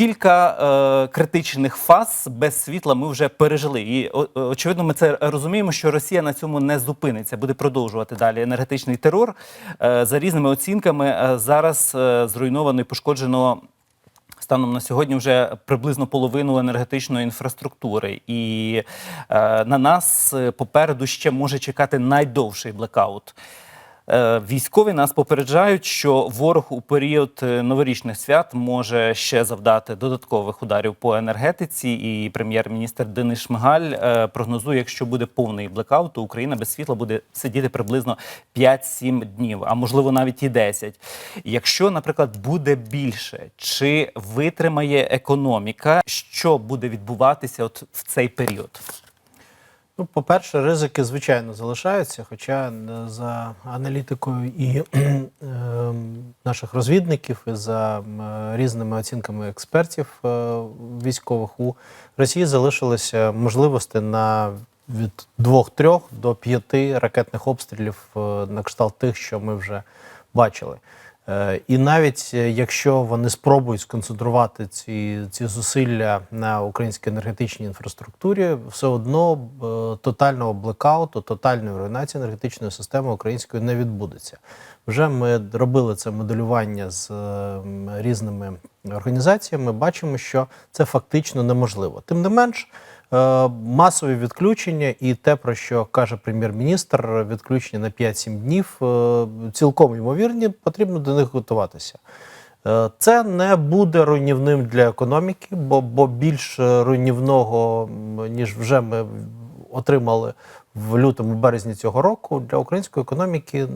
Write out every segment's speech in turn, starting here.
Кілька е, критичних фаз без світла ми вже пережили. І о- очевидно, ми це розуміємо, що Росія на цьому не зупиниться, буде продовжувати далі енергетичний терор. Е, за різними оцінками е, зараз е, зруйновано і пошкоджено. Станом на сьогодні вже приблизно половину енергетичної інфраструктури, і е, на нас е, попереду ще може чекати найдовший блекаут. Е, Військові нас попереджають, що ворог у період е, новорічних свят може ще завдати додаткових ударів по енергетиці. І прем'єр-міністр Денис Шмигаль е, прогнозує, якщо буде повний блекаут, то Україна без світла буде сидіти приблизно 5-7 днів, а можливо навіть і 10. Якщо, наприклад, буде більше, чи витримає економіка, що буде відбуватися от в цей період? Ну, по-перше, ризики, звичайно, залишаються, хоча е, за аналітикою і е, наших розвідників, і за е, різними оцінками експертів е, військових у Росії залишилося можливості на від 2-3 до 5 ракетних обстрілів на кшталт тих, що ми вже бачили. Е, І навіть е, якщо вони спробують сконцентрувати ці, ці зусилля на українській енергетичній інфраструктурі, все одно е, тотального блекауту, тотальної руйнації енергетичної системи української не відбудеться. Вже ми робили це моделювання з різними організаціями. Бачимо, що це фактично неможливо. Тим не менш. Е, Масові відключення і те, про що каже прем'єр-міністр, відключення на 5-7 днів, е, цілком ймовірні, потрібно до них готуватися. Е, Це не буде руйнівним для економіки, бо, бо більш руйнівного, ніж вже ми отримали в лютому березні цього року, для української економіки е,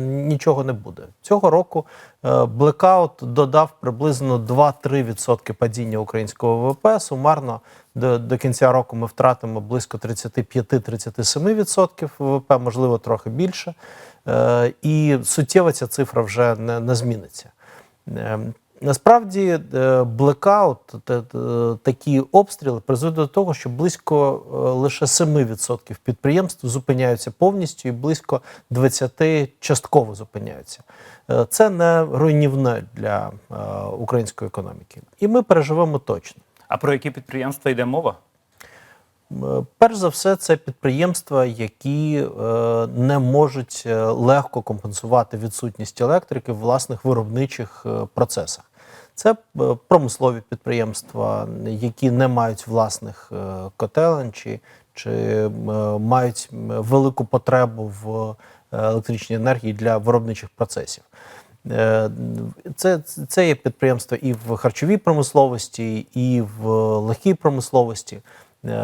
нічого не буде. Цього року е, блекаут додав приблизно 2-3% падіння українського ВВП. Сумарно до, до кінця року ми втратимо близько 35-37% ВВП, можливо, трохи більше. Е, І суттєво ця цифра вже не, не зміниться. Е, Насправді, е, блекаут, те- те- такі обстріли призводять до того, що близько е, лише 7% підприємств зупиняються повністю і близько 20% частково зупиняються. Е, Це не руйнівне для е, української економіки. І ми переживемо точно. А про які підприємства йде мова? Е, Перш за все, це підприємства, які е, не можуть е, легко компенсувати відсутність електрики в власних виробничих е, процесах. Це е, промислові підприємства, які не мають власних е, котелень чи, чи е, мають велику потребу в електричній енергії для виробничих процесів. Це, це є підприємства і в харчовій промисловості, і в легкій промисловості.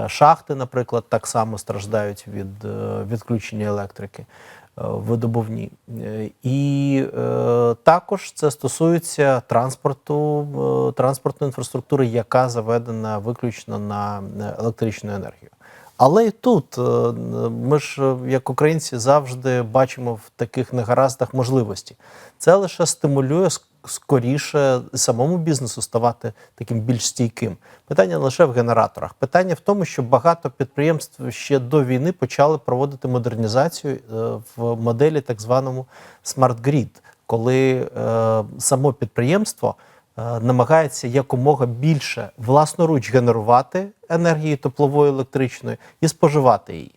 Шахти, наприклад, так само страждають від відключення електрики видобувні. Е, І е, також це стосується транспорту, е, транспортної інфраструктури, яка заведена виключно на е, електричну енергію. Але і тут е, ми ж, е, як українці, завжди бачимо в таких негараздах можливості. Це лише стимулює скоріше самому бізнесу ставати таким більш стійким. Питання лише в генераторах. Питання в тому, що багато підприємств ще до війни почали проводити модернізацію е, в моделі так званому Smart Grid, коли само підприємство намагається якомога більше власноруч генерувати енергії теплової електричної і споживати її.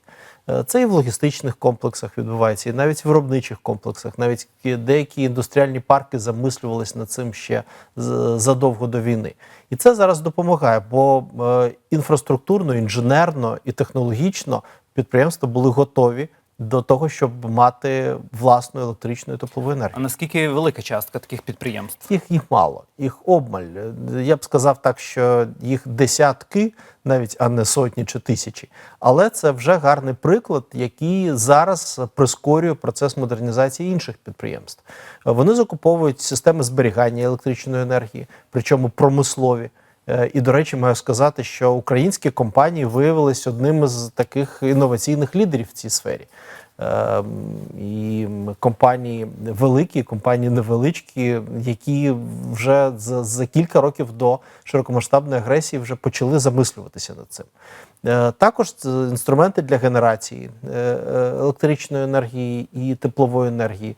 Е, Це і в логістичних комплексах відбувається, і навіть в виробничих комплексах. Навіть деякі індустріальні парки замислювалися над цим ще задовго до війни. І це зараз допомагає, бо е, інфраструктурно, інженерно і технологічно підприємства були готові до того, щоб мати власну електричну і теплову енергію. А наскільки велика частка таких підприємств? Їх їх мало, їх обмаль. Я б сказав так, що їх десятки, навіть а не сотні чи тисячі. Але це вже гарний приклад, який зараз прискорює процес модернізації інших підприємств. Вони закуповують системи зберігання електричної енергії, причому промислові. Е, І, до речі, маю сказати, що українські компанії виявилися одним із таких інноваційних лідерів в цій сфері. Ем, І компанії великі, компанії невеличкі, які вже за, за кілька років до широкомасштабної агресії вже почали замислюватися над цим. Е, Також інструменти для генерації е, е, електричної енергії і теплової енергії.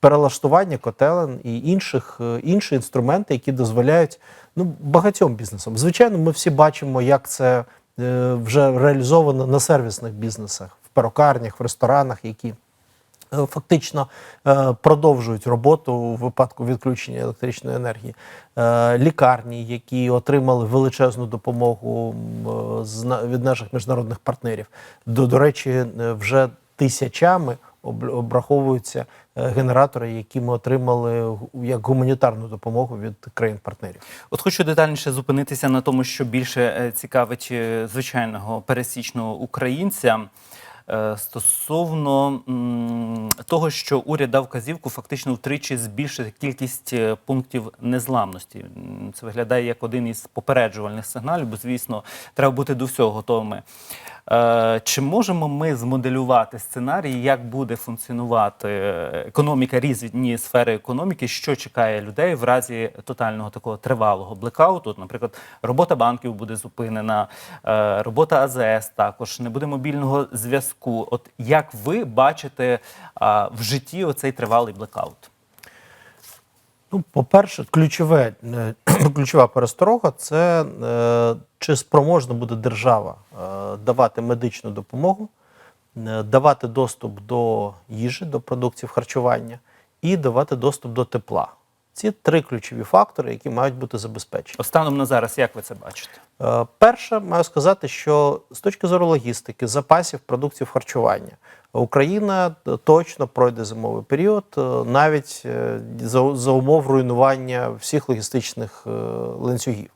Перелаштування котелен і інших, е, інші інструменти, які дозволяють ну, багатьом бізнесам. Звичайно, ми всі бачимо, як це е, вже реалізовано на сервісних бізнесах, в перукарнях, в ресторанах, які е, фактично продовжують роботу у випадку відключення електричної енергії. Лікарні, які отримали величезну допомогу від наших міжнародних партнерів. До, до речі, вже тисячами обраховуються е, генератори, які ми отримали як гуманітарну допомогу від країн-партнерів. От хочу детальніше зупинитися на тому, що більше е, цікавить е, звичайного пересічного українця. Стосовно того, що уряд дав вказівку фактично втричі збільшити кількість пунктів незламності. Це виглядає як один із попереджувальних сигналів, бо звісно, треба бути до всього готовими. Е, Чи можемо ми змоделювати сценарій, як буде функціонувати е, економіка, різні сфери економіки, що чекає людей в разі тотального такого тривалого блекауту? Наприклад, робота банків буде зупинена, е, робота АЗС також, не буде мобільного зв'язку. От як ви бачите в житті оцей тривалий блекаут? Ну, по-перше, ключове, е, ключова пересторога це е, чи спроможна буде держава е, давати медичну допомогу, давати доступ до їжі, до продуктів харчування і давати доступ до тепла. Ці три ключові фактори, які мають бути забезпечені. Останом на зараз, як ви це бачите? Е, Перше, маю сказати, що з точки зору логістики, запасів продуктів харчування, Україна точно пройде зимовий період, е, навіть е, за, умов руйнування всіх логістичних ланцюгів.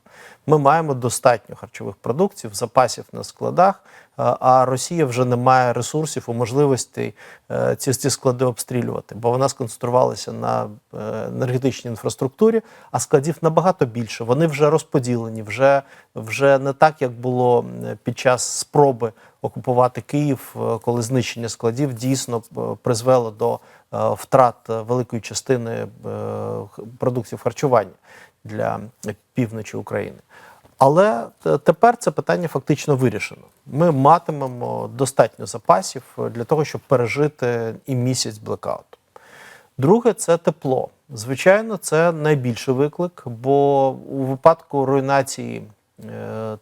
Ми маємо достатньо харчових продуктів, запасів на складах, е, а Росія вже не має ресурсів і можливостей е, ці, ці склади обстрілювати, бо вона сконцентрувалася на е, енергетичній інфраструктурі, а складів набагато більше. Вони вже розподілені, вже, вже не так, як було під час спроби окупувати Київ, коли знищення складів дійсно призвело до втрат великої частини продуктів харчування для півночі України. Але тепер це питання фактично вирішено. Ми матимемо достатньо запасів е, для того, щоб пережити і місяць блекауту. Друге це тепло. Звичайно, це найбільший виклик, бо у випадку руйнації е,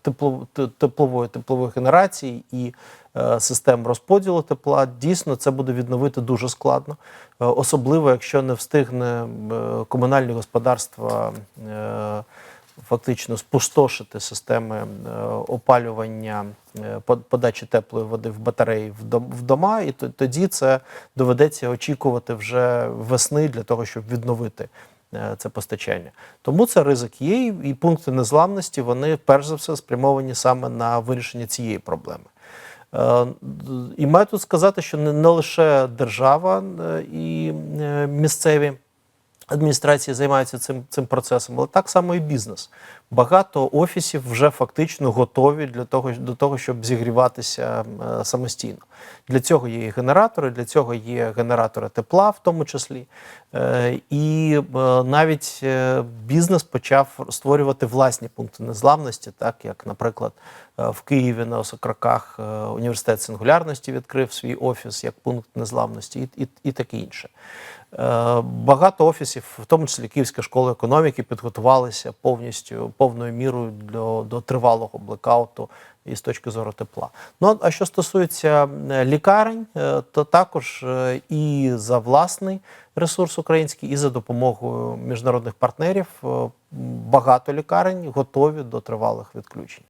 тепло, теплової теплової генерації і е, систем розподілу тепла, дійсно це буде відновити дуже складно, Е, особливо якщо не встигне е, комунальні господарства. е, Фактично спустошити системи е, опалювання е, подачі теплої води в батареї в дома, і тоді це доведеться очікувати вже весни для того, щоб відновити е, це постачання. Тому це ризик є, і- пункти незламності вони перш за все спрямовані саме на вирішення цієї проблеми. Е, І маю тут сказати, що не, лише держава е, і е, місцеві адміністрації займаються цим, цим процесом, але так само і бізнес. Багато офісів вже фактично готові для того, до того, щоб зігріватися е, самостійно. Для цього є і генератори, для цього є генератори тепла, в тому числі. Е, І е, навіть е, бізнес почав створювати власні пункти незламності, так як, наприклад, в Києві на Осокроках е, університет сингулярності відкрив свій офіс як пункт незламності, і, і, і таке інше. Багато офісів, в тому числі Київська школа економіки, підготувалися повністю повною мірою до, до тривалого блекауту і з точки зору тепла. Ну а що стосується е, лікарень, е, то також е, і за власний ресурс український, і за допомогою міжнародних партнерів багато лікарень готові до тривалих відключень.